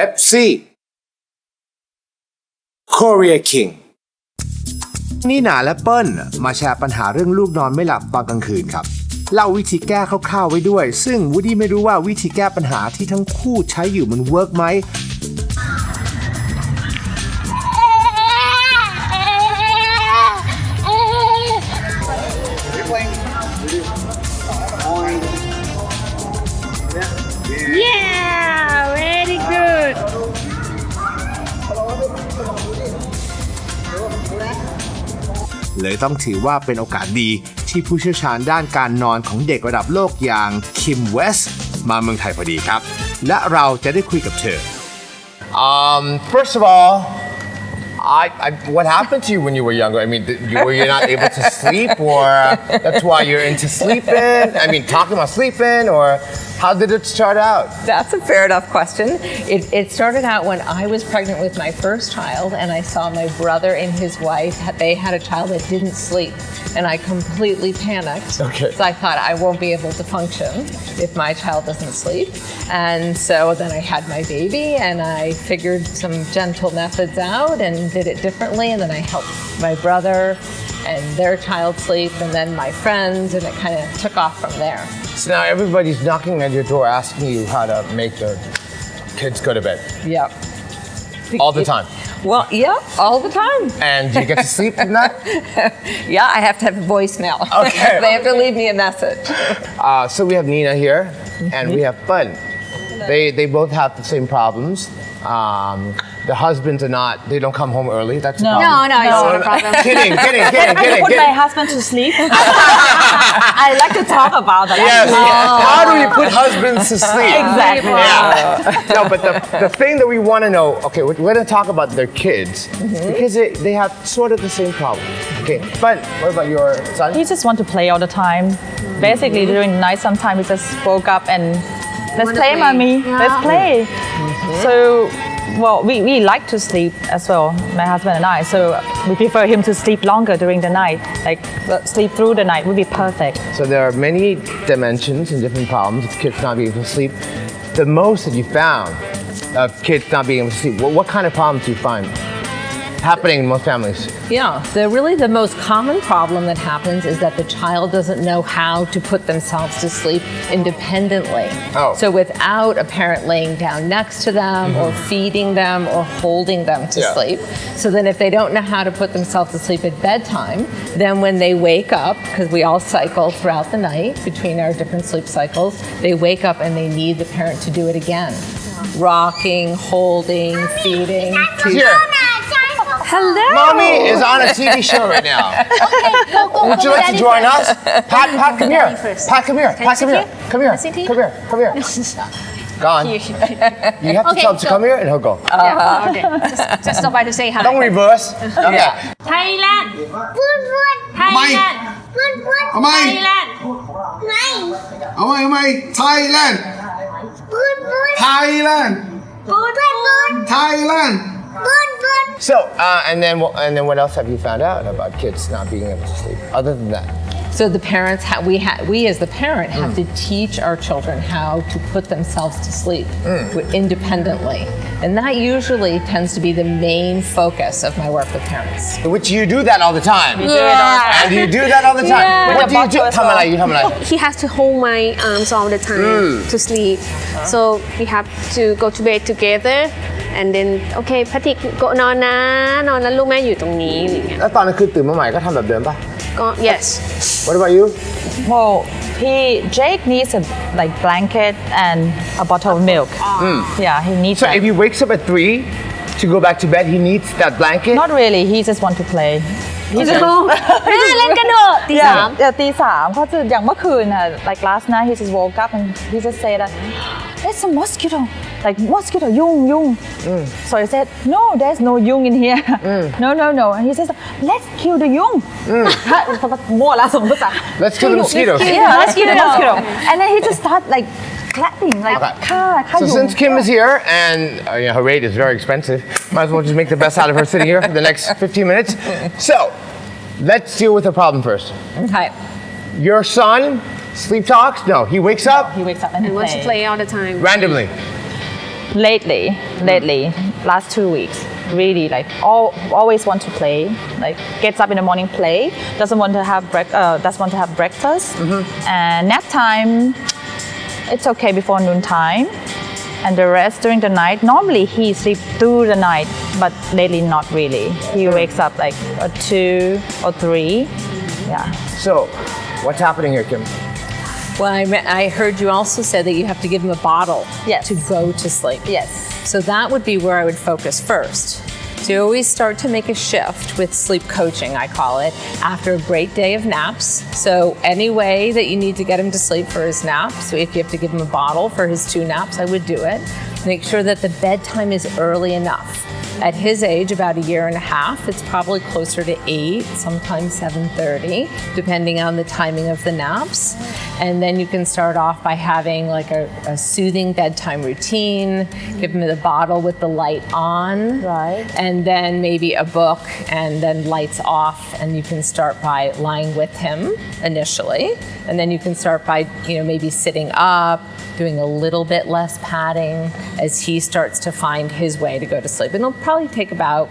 Pepsi Korea King นี่นาและเปิ้ลมาแชร์ปัญหาเรื่องลูกนอนไม่หลับตอนกลางคืนครับเล่าวิธีแก้คร่าวๆไว้ด้วย ซึ่งวูดดี้ไม่รู้ว่าวิธีแก้ปัญหาที่ทั้งคู่ใช้อยู่มันเวิร์กไหม Yeah, เลยต้องถือว่าเป็นโอกาสดี ที่ผู้เชี่ยวชาญด้านการนอนของเด็กระดับโลกอย่างคิมเวสมาเมืองไทยพอดีครับ และเราจะได้คุยกับเธอ Um, first of all, I, I, what happened to you when you were younger? I mean, th- were you not able to sleep, or that's why you're into sleeping? I mean, talking about sleeping, or how did it start out? That's a fair enough question. It, it started out when I was pregnant with my first child, and I saw my brother and his wife, they had a child that didn't sleep, and I completely panicked. Okay. So I thought I won't be able to function if my child doesn't sleep. And so then I had my baby, and I figured some gentle methods out and did it differently, and then I helped my brother and their child sleep, and then my friends, and it kind of took off from there. So now everybody's knocking at your door asking you how to make their kids go to bed Yep. all the time. Well, yeah, all the time. And do you get to sleep at night? Yeah, I have to have a voicemail. Okay. they have to leave me a message. Uh, so we have Nina here, and we have Bun. They they both have the same problems. Um, the husbands are not. They don't come home early. That's No, a problem. no, it's not a problem. kidding, kidding, kidding, kidding, put my kidding. husband to sleep. I like to talk about that. Yes. Oh. How do we put husbands to sleep? Exactly. Yeah. no, but the, the thing that we want to know, okay, we're, we're going to talk about their kids mm-hmm. because they, they have sort of the same problem. Okay, but what about your son? He just want to play all the time. Basically, mm-hmm. during the night, sometimes he just woke up and let's play, play. mommy. Yeah. Let's play. Mm-hmm. So, well, we, we like to sleep as well, my husband and I. So we prefer him to sleep longer during the night. Like sleep through the night would be perfect. So there are many dimensions and different problems of kids not being able to sleep. The most that you found of kids not being able to sleep, what, what kind of problems do you find happening in most families? Yeah, the really the most common problem that happens is that the child doesn't know how to put themselves to sleep independently. Oh. So without a parent laying down next to them or mm-hmm. feeding them or holding them to Yeah. sleep. So then if they don't know how to put themselves to sleep at bedtime, then when they wake up, because we all cycle throughout the night between our different sleep cycles, they wake up and they need the parent to do it again. Rocking, holding, feeding. Here, Hello. mommy is on a TV show right now. Would you like to join us? Pat, Pat, come here. Daddy first. Pat, come here. Can I Pat, sit come here. here? Come here. Can I sit here? Come here. Come here. Gone. You have to Okay, tell him to so- come here and he'll go. Yeah, okay. Just, just stop by to say hi. Don't reverse. Yeah. Thailand. พูดพูด Thailand. พูดพูด ทำไม Thailand. ไม่ เอาไหมเอาไหมไทยแลนด์ พูดพูด ไทยแลนด์ พูดพูด ไทยแลนด์ พูดพูด So, uh, and then wh- and then what else have you found out about kids not being able to sleep? Other than that, So the parents, ha- we ha- we as the parent have to mm. teach our children how to put themselves to sleep mm. wi- independently, and that usually tends to be the main focus of my work with parents. which you do that all the time. Do it And you do that all the time. Yeah. What do you do? With the Tell me you tell me he has to hold my arms all the time mm. to sleep. So we have to go to bed together and then okay พัทิกก็นอนนะ นอนแล้วลูกแม่อยู่ตรงนี้อย่างเงี้ยแล้วตอนกลางคืนตื่นมาใหม่ก็ทำแบบเดิมป่ะ ก็ yes What about you? Well, he Jake needs a like blanket and a bottle of milk. Yeah, he needs So that. if he wakes up at three to go back to bed, he needs that blanket. Not really. He just want to play. He just แม่เล่นกันเถอะตีสาม Yeah, yeah ตีสามเขาจะอย่างเมื่อคืนน่ะ like last night he just woke up and he just said that there's a mosquito like mosquito, yung, yung. Mm. So I said, no, there's no yung in here. Mm. No, no, no. And he says, let's kill the yung. Mm. More uh, let's kill the mosquitoes. Yeah, let's kill the mosquito. And then he just started like clapping, like okay. ka, ka So yung. since Kim is here and uh, her rate is very expensive, might as well just make the best out of her sitting here for the next 15 minutes. So let's deal with the problem first. Okay. Your son sleep talks? No, he wakes up. He wakes up and, and wants to play all the time. Randomly lately, lately, last two weeks, really like all, always want to play. Like gets up in the morning, play. Doesn't want to have break, uh, doesn't want to have breakfast. And nap time, it's okay before noon time. And the rest during the night, normally he sleeps through the night, but lately not really. He wakes up like at two or three. Yeah. So, what's happening here, Kim? Well, I, me- I heard you also say that you have to give him a bottle Yes. to go to sleep. Yes. So that would be where I would focus first. So you always start to make a shift with sleep coaching, I call it, after a great day of naps. So any way that you need to get him to sleep for his naps, so if you have to give him a bottle for his two naps, I would do it. Make sure that the bedtime is early enough. At his age, about a year and a half, it's probably closer to eight, sometimes 7:30, depending on the timing of the naps. And then you can start off by having like a, a soothing bedtime routine. Give him the bottle with the light on, Right. And then maybe a book, and then lights off. And you can start by lying with him initially, and then you can start by you know maybe sitting up, doing a little bit less padding as he starts to find his way to go to sleep. And it'll probably take about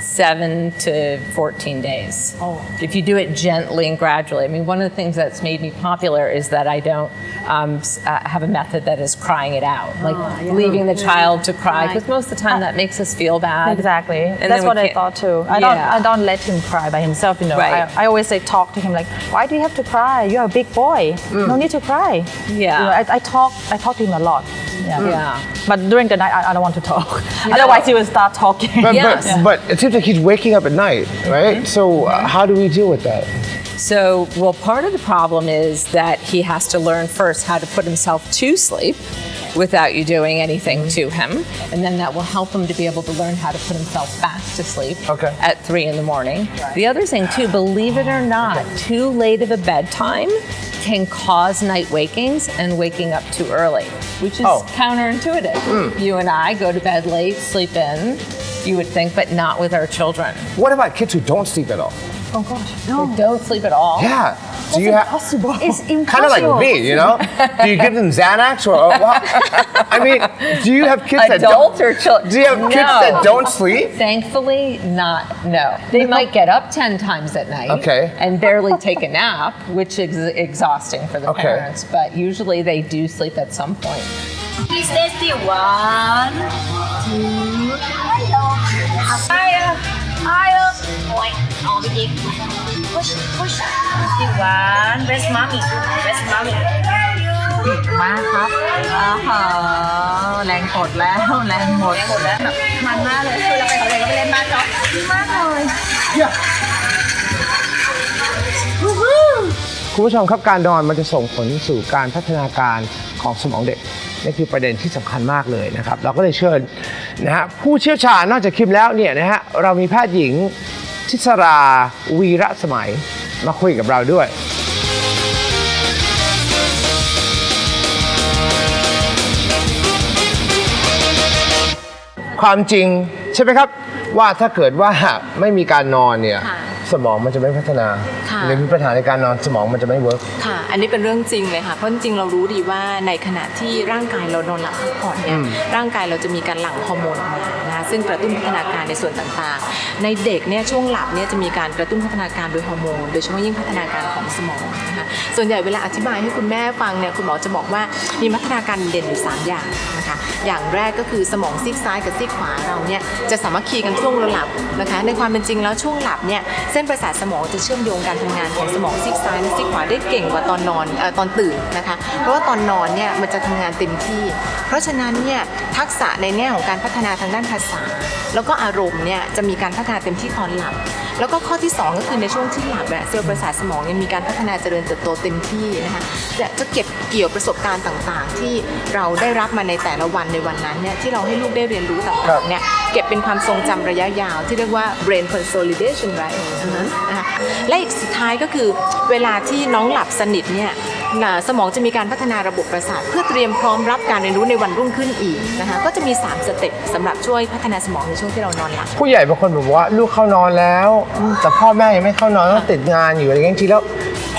seven to 14 days. Oh. If you do it gently and gradually. I mean, one of the things that's made me popular is that I don't um, uh, have a method that is crying it out, like leaving the child to cry, because most of the time that makes us feel bad. Exactly. And That's what I thought too. I don't I don't let him cry by himself, you know. Right. I, I always say talk to him like, why do you have to cry? You're a big boy. No need to cry. Mm. Yeah. You know, I, I talk I talk to him a lot. Yeah. Yeah. But during the night I, I don't want to talk. Otherwise he will start talking. But, Yes. but, but it seems like he's waking up at night, right? Mm-hmm. So, uh, how do we deal with that? So, well, part of the problem is that he has to learn first how to put himself to sleep without you doing anything mm-hmm. to him. And then that will help him to be able to learn how to put himself back to sleep Okay. at three in the morning. The other thing, too, believe it or not, too late of a bedtime can cause night wakings and waking up too early, which is Oh. counterintuitive. Mm. You and I go to bed late, sleep in, you would think, but not with our children. What about kids who don't sleep at all? Oh gosh, no. They don't sleep at all. Yeah. Do you have It's impossible. kind of like me, you know? do you give them Xanax or, or what? I mean, do you have kids that Adult don't? or children? Do you have kids that don't sleep? Thankfully, not. No. They might get up 10 times at night Okay. and barely take a nap, which is exhausting for the Okay. parents, but usually they do sleep at some point. Please stay still. One, two, higher, higher. Point. Oh, begin. Push, push. Still one. Where's mommy? Where's mommy? มากครับอ่าฮะแรงกดแล้วแรงหมดแรงหมดแล้วแบบมันมากเลยคือเราไปทะเลยก็ไปเล่นบ้านเขาดีมากเลยคุณผู้ชมครับการนอนมันจะส่งผลสู่การพัฒนาการของสมองเด็ก นี่คือประเด็นที่สำคัญมากเลยนะครับ เราก็เลยเชิญนะฮะผู้เชี่ยวชาญนอกจากคิมแล้วเนี่ยนะฮะเรามีแพทย์หญิงทิศราวีระสมัยมาคุยกับเราด้วยความจริงใช่ไหมครับ ว่าถ้าเกิดว่าไม่มีการนอนเนี่ย สมองมันจะไม่พัฒนา ค่ะ หรือมีปัญหาในการนอนสมองมันจะไม่เวิร์ก ค่ะ อันนี้เป็นเรื่องจริงเลยค่ะ เพราะจริงๆเรารู้ดีว่าในขณะที่ร่างกายเรานอนหลับพักผ่อนเนี่ยร่างกายเราจะมีการหลั่งฮอร์โมนออกมานะคะซึ่งกระตุ้นพัฒนาการในส่วนต่างๆ ในเด็กเนี่ยช่วงหลับเนี่ยจะมีการกระตุ้นพัฒนาการโดยฮอร์โมน โดยเฉพาะยิ่งพัฒนาการของสมองนะคะ ส่วนใหญ่เวลาอธิบายให้คุณแม่ฟังเนี่ยคุณหมอจะบอกว่ามีพัฒนาการเด่นอยู่สามอย่างนะคะอย่างแรกก็คือสมองซีกซ้ายกับซีกขวาเราเนี่ยจะสามัคคีกันช่วงเราหลับนะคะในความเป็นจริงแล้วช่วงหลับเนี่ยเส้นประสาทสมองจะเชื่อมโยงการทำงานของสมองซีกซ้ายและซีกขวาได้เก่งกว่าตอนนอนเออตอนตื่นนะคะเพราะว่าตอนนอนเนี่ยมันจะทำงานเต็มที่ เพราะฉะนั้นเนี่ยทักษะในแง่ของการพัฒนาทางด้านภาษา แล้วก็อารมณ์เนี่ยจะมีการพัฒนาเต็มที่ตอนหลับ แล้วก็ข้อที่ 2 ก็คือในช่วงที่หลับเนี่ยเซลล์ประสาทสมองเนี่ยมีการพัฒนาเจริญเติบโตเต็มที่นะคะจะจะเก็บเกี่ยวประสบการณ์ต่างๆ ที่เราได้รับมาในแต่ละวันในวันนั้นเนี่ยที่เราให้ลูกได้เรียนรู้ต่างๆเนี่ยเก็บเป็นความทรงจำระยะยาวที่เรียกว่า brain consolidation right นะคะและอีกสุดท้ายก็คือเวลาที่น้องหลับสนิทเนี่ยน่ะ สมองจะมีการพัฒนาระบบประสาท เพื่อเตรียมพร้อมรับการเรียนรู้ในวันรุ่งขึ้นอีกนะคะก็จะมี 3 สเต็ปสำหรับช่วยพัฒนาสมองในช่วงที่เรานอนหลับ ผู้ใหญ่บางคนบอกว่าลูกเข้านอนแล้ว แต่พ่อแม่ยังไม่เข้านอนต้องติดงานอยู่อะไรเงี้ยจริงๆแล้ว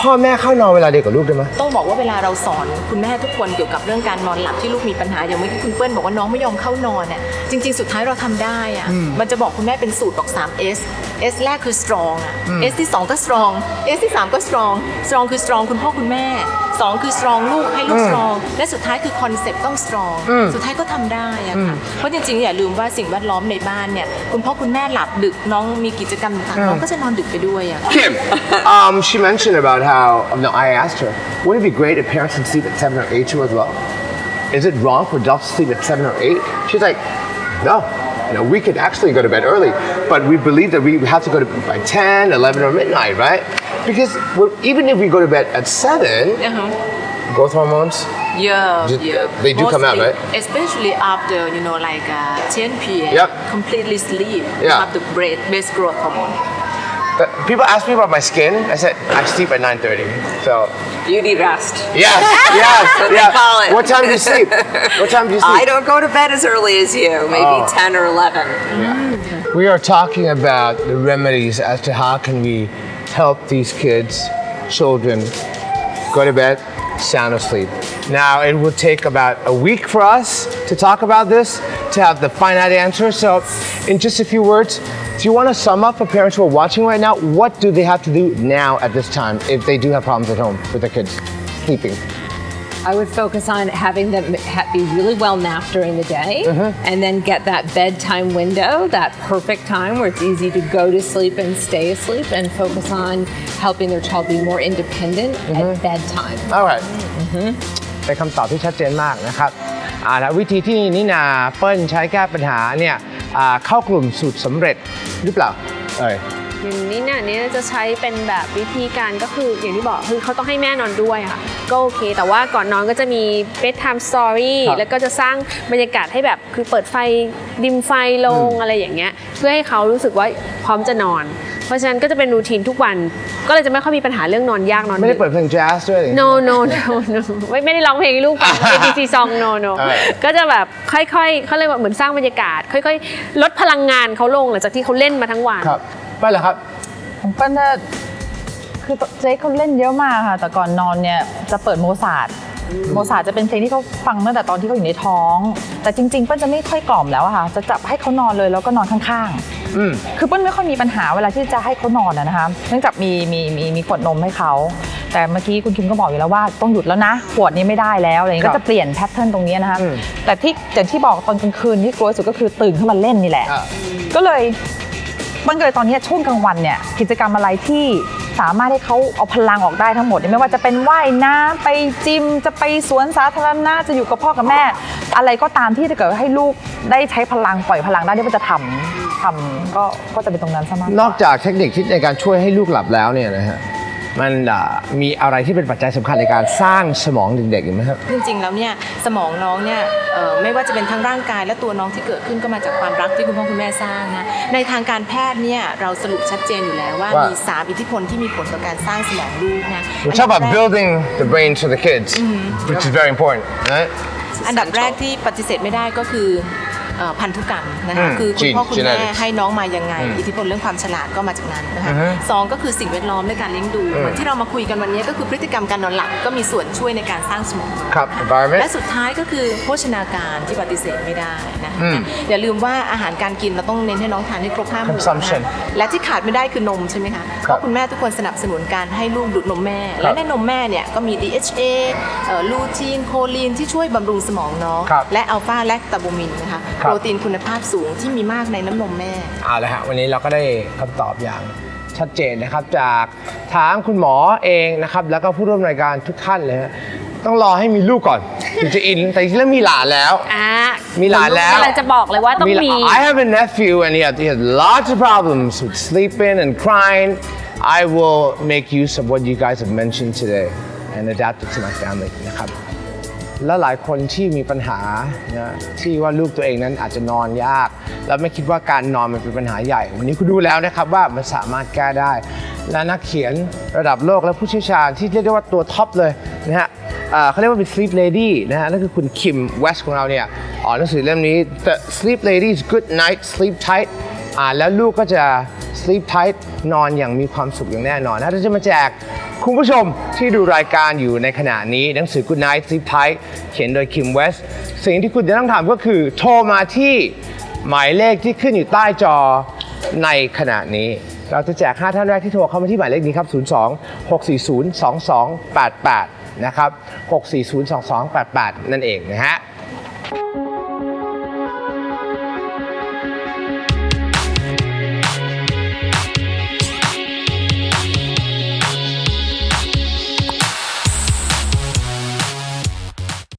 พ่อแม่เข้านอนเวลาเดียวกับลูกได้ไหมต้องบอกว่าเวลาเราสอนคุณแม่ทุกคนเกี่ยวกับเรื่องการนอนหลับที่ลูกมีปัญหาอย่างเมื่อกี้คุณเปิ้ลบอกว่าน้องไม่ยอมเข้านอนเนี่ยจริง ๆ สุดท้ายเราทำได้อะมันจะบอกคุณแม่เป็นสูตรบอก 3 S S แรกคือ strong อะ S ที่ 2 ก็ strong S ที่ 3 ก็ strong strong คือ strong คุณพ่อคุณแม่ 2 คือ strong ลูกให้ลูก strong และสุดท้ายคือ concept ต้อง strong สุดท้ายก็ทำได้อะค่ะ เพราะจริงๆ อย่าลืมว่าสิ่งแวดล้อมในบ้านเนี่ย คุณพ่อคุณแม่หลับดึกน้องมีกิจกรรมต่างๆน้องก็จะนอนดึกไปด้วยอะ Kim, um, she mentioned about how. No, I asked her, wouldn't it be great if parents can sleep at seven or eight too as well? Is it wrong for adults to sleep at seven or eight? She's like, no. You know, we could actually go to bed early, but we believe that we have to go to bed by 10, 11, or midnight, right? Because even if we go to bed at 7, growth hormones, Yeah, yeah. they do come out, right? Especially after you know like uh, 10 p.m. Yep. Completely sleep. You Yeah. have the breast, best growth hormone. People ask me about my skin. I said, I sleep at 9.30. So, Beauty rest. yes, yes, yeah. call it. What time do you sleep? What time do you sleep? I don't go to bed as early as you, maybe Oh. 10 or 11. We are talking about the remedies as to how can we help these kids, children, go to bed sound asleep. Now it will take about a week for us to talk about this, to have the finite answer. So, in just a few words, do you want to sum up for parents who are watching right now? What do they have to do now at this time if they do have problems at home with their kids sleeping? I would focus on having them ha- be really well napped during the day and then get that bedtime window, that perfect time where it's easy to go to sleep and stay asleep, and focus on helping their child be more independent at bedtime. Alright เป็นคำตอบที่ชัดเจนมากนะครับอ่าแล้ววิธีที่นินาเปิ้ลใช้แก้ปัญหาเนี่ยอ่า เข้ากลุ่มสูตรสำเร็จหรือเปล่าเอ้ย อย่างนี้เนี่ยเนี่ยจะใช้เป็นแบบวิธีการก็คืออย่างที่บอกคือเขาต้องให้แม่นอนด้วยค่ะก็โอเค แต่ว่าก่อนนอนก็จะมี bedtime story ครับแล้วก็จะสร้างบรรยากาศให้แบบคือเปิดไฟดิมไฟลงอะไรอย่างเงี้ยเพื่อให้เขารู้สึกว่าพร้อมจะนอน เพราะฉะนั้นก็จะเป็นรูทีนทุกวัน ก็เลยจะไม่ค่อยมีปัญหาเรื่องนอนยากนอนไม่ได้ดึกเปิดเพลงแจ๊สด้วย no no no no ไม่ไม่ได้ร้องเพลงให้ลูกฟัง ABC song no no เออก็จะแบบค่อยๆเขาเรียกว่าเหมือนสร้างบรรยากาศ ค่อยๆ ลดพลังงานเขาลงหลังจากที่เขาเล่นมาทั้งวันครับ ไม่เหรอครับ ของเปิ้ลน่ะคือเจ๊เขาเล่นเยอะมากค่ะ แต่ก่อนนอนเนี่ยจะเปิดโมซาร์ทโมซาร์ทจะเป็นเพลงที่เขาฟังตั้งแต่ตอนที่เขาอยู่ในท้อง แต่จริง ๆ เปิ้ลจะไม่ค่อยกล่อมแล้วอะค่ะ จะจับให้เขานอนเลยแล้วก็นอนข้างๆคือเปิ้ลไม่ค่อยมีปัญหาเวลาที่จะให้เขานอนอะนะคะ เนื่องจากมีมีมีมีขวดนมให้เขา แต่เมื่อกี้คุณคิมก็บอกอยู่แล้วว่าต้องหยุดแล้วนะ ขวดนี้ไม่ได้แล้วอะไรอย่างนี้ครับก็จะเปลี่ยนแพทเทิร์นตรงนี้นะคะแต่ที่อย่างที่บอกตอนกลางคืนที่กลัวที่สุดก็คือตื่นขึ้นมาเล่นนี่แหละ อ่าก็เลย มันก็เลยตอนนี้ช่วงกลางวันเนี่ยกิจกรรมอะไรที่สามารถให้เขาเอาพลังออกได้ทั้งหมดไม่ว่าจะเป็นว่ายน้ำไปจิมจะไปสวนสาธารณะจะอยู่กับพ่อกับแม่ อะไรก็ตามที่จะเกิดให้ลูกได้ใช้พลังปล่อยพลังได้ที่มันจะทำทำก็ก็จะเป็นตรงนั้นซะมากนอกจากเทคนิคที่ในการช่วยให้ลูกหลับแล้วเนี่ยนะฮะ มันอ่ามีอะไรที่เป็นปัจจัยสำคัญในการสร้างสมองเด็กๆอีกไหมครับจริงๆแล้วเนี่ยสมองน้องเนี่ยเอ่อไม่ว่าจะเป็นทั้งร่างกายและตัวน้องที่เกิดขึ้นก็มาจากความรักที่คุณพ่อคุณแม่สร้างนะในทางการแพทย์เนี่ยเราสรุปชัดเจนอยู่แล้วว่าว่ามีมี3อิทธิพลที่มีผลต่อการสร้างสมองลูกนะ We talk about building the brain to the kids, which is very important, right? อันดับแรกที่ปฏิเสธไม่ได้ก็คือ เอ่อพันธุกรรมนะคะอืมคือคุณพ่อ Gene- คุณแม่ genetics ให้น้องมายังไงอิทธิพลเรื่องความฉลาดก็มาจากนั้นนะคะอือฮะสองก็คือสิ่งแวดล้อมและการเลี้ยงดูเหมือนที่เรามาคุยกันวันนี้ก็คือพฤติกรรมการนอนหลับก็มีส่วนช่วยในการสร้างสมอง ครับ environment และสุดท้ายก็คือโภชนาการที่ปฏิเสธไม่ได้นะ อืม อย่าลืมว่าอาหารการกินเราต้องเน้นให้น้องทานให้ครบห้าหมู่ Consumption นะและที่ขาดไม่ได้คือนมใช่ไหมคะเพราะคุณแม่ทุกคนสนับสนุนการให้ลูกดูดนมแม่ และในนมแม่เนี่ยก็มี DHA เอ่อลูทีนโคลีนที่ช่วยบำรุงสมองน้อง ครับและอัลฟาแลคตาบูมินนะคะครัโปบรตีนคุณภาพสูงที่มีมากในน้ำนมแม่ เอาละฮะวันนี้เราก็ได้คำตอบอย่างชัดเจนนะครับ จากถามคุณหมอเองนะครับ แล้วก็ผู้ร่วมรายการทุกท่านเลยฮะ ต้องรอให้มีลูกก่อนถึงจะอิน แต่จริงๆแล้วมีหลานแล้ว อะมีหลานแล้ว กำลังจะบอกเลยว่าต้องมี I have a nephew and he has, he has lots of problems with sleeping and crying. I will make use of what you guys have mentioned today and adapt it to my family นะครับและหลายคนที่มีปัญหานะที่ว่าลูกตัวเองนั้นอาจจะนอนยาก แล้วไม่คิดว่าการนอนมันเป็นปัญหาใหญ่ วันนี้คุณดูแล้วนะครับว่ามันสามารถแก้ได้ และนักเขียนระดับโลกและผู้เชี่ยวชาญที่เรียกได้ว่าตัวท็อปเลยนะฮะ เขาเรียกว่าเป็น sleep lady นะฮะนั่นคือคุณคิมเวสของเราเนี่ยออกหนังสือเล่มนี้ The Sleep Ladies Good Night Sleep Tight อ่านแล้วลูกก็จะ sleep tight นอนอย่างมีความสุขอย่างแน่นอนนะเราจะมาแจกคุณผู้ชมที่ดูรายการอยู่ในขณะนี้ หนังสือ Good Night Sleep Tight เขียนโดยคิมเวสสิ่งที่คุณจะต้องทำก็คือโทรมาที่หมายเลขที่ขึ้นอยู่ใต้จอในขณะนี้ เราจะแจก 5 ท่านแรกที่โทรเข้ามาที่หมายเลขนี้ครับ 02 640 2288 นะครับ 640 2288 นั่นเองนะฮะ